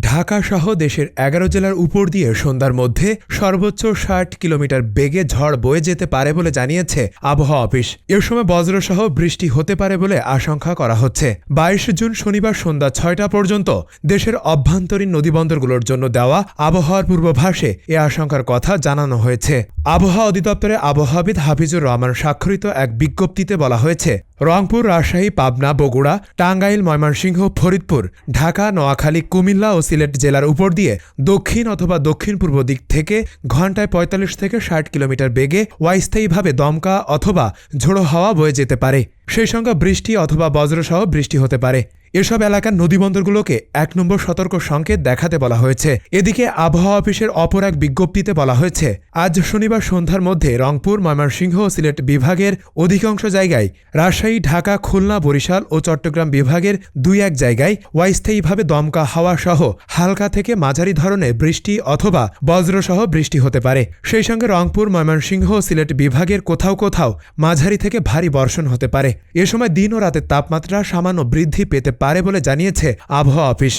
ঢাকা সহ দেশের এগারো জেলার উপর দিয়ে সন্ধ্যার মধ্যে সর্বোচ্চ ষাট কিলোমিটার বেগে ঝড় বয়ে যেতে পারে বলে জানিয়েছে আবহাওয়া অফিস। এ সময় বজ্রসহ বৃষ্টি হতে পারে বলে আশঙ্কা করা হচ্ছে। বাইশ জুন শনিবার সন্ধ্যা ছয়টা পর্যন্ত দেশের অভ্যন্তরীণ নদীবন্দরগুলোর জন্য দেওয়া আবহাওয়ার পূর্বভাসে এ আশঙ্কার কথা জানানো হয়েছে। আবহাওয়া অধিদপ্তরে আবহাওয়াবিদ হাফিজুর রহমান স্বাক্ষরিত এক বিজ্ঞপ্তিতে বলা হয়েছে, রংপুর, রাজশাহী, পাবনা, বগুড়া, টাঙ্গাইল, ময়মনসিংহ, ফরিদপুর, ঢাকা, নোয়াখালী, কুমিল্লা ও সিলেট জেলার উপর দিয়ে দক্ষিণ অথবা দক্ষিণ পূর্ব দিক থেকে ঘন্টায় পঁয়তাল্লিশ থেকে ষাট কিলোমিটার বেগে অস্থায়ীভাবে দমকা অথবা ঝোড়ো হাওয়া বয়ে যেতে পারে। সেই সঙ্গে বৃষ্টি অথবা বজ্রসহ বৃষ্টি হতে পারে। এসব এলাকার নদীবন্দরগুলোকে এক নম্বর সতর্ক সংকেত দেখাতে বলা হয়েছে। এদিকে আবহাওয়া অফিসের অপর এক বিজ্ঞপ্তিতে বলা হয়েছে, আজ শনিবার সন্ধ্যার মধ্যে রংপুর, ময়মনসিংহ ও সিলেট বিভাগের অধিকাংশ জায়গায় রাজশাহী, ঢাকা, খুলনা, বরিশাল ও চট্টগ্রাম বিভাগের দুই এক জায়গায় অস্থায়ীভাবে দমকা হাওয়া সহ হালকা থেকে মাঝারি ধরনের বৃষ্টি অথবা বজ্রসহ বৃষ্টি হতে পারে। সেই সঙ্গে রংপুর, ময়মনসিংহ ও সিলেট বিভাগের কোথাও কোথাও মাঝারি থেকে ভারী বর্ষণ হতে পারে। এ সময় দিন ও রাতের তাপমাত্রা সামান্য বৃদ্ধি পেতে পারে বলে জানিয়েছে আবহাওয়া অফিস।